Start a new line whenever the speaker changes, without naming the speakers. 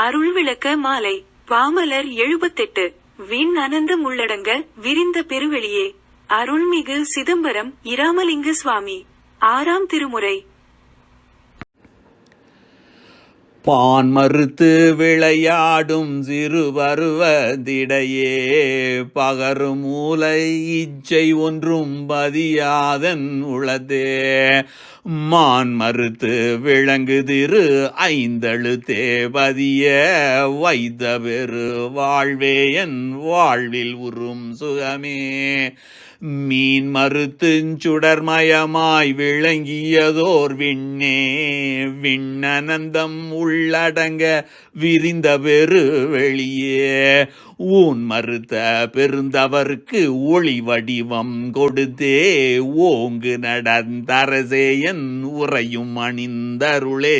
அருள் விளக்க மாலை. பாமலர் எழுபத்தெட்டு. விண் அனந்தம் உள்ளடங்க விரிந்த பெருவெளியே. அருள்மிகு சிதம்பரம் இராமலிங்க சுவாமி. ஆறாம் திருமுறை.
பான் மறுத்து விளையாடும் சிறு பருவதிடையே பகரும் மூலை இச்சை ஒன்றும் பதியாதன் உளதே மான் மறுத்து விளங்கு திரு ஐந்தெழுத்தே பதிய வைத்த பெரு வாழ்வே என் வாழ்வில் உறும் சுகமே. மீன் மறுத்து சுடர்மயமாய் விளங்கியதோர் விண்ணே. விண்ணனந்தம் உள்ளடங்க விரிந்த பெரு வெளியே. ஊன் மறுத்த பெருந்தவர்க்கு ஒளி வடிவம் கொடுத்தே. ஓங்கு நடந்தரசேயன் உறையும் அணிந்தருளே.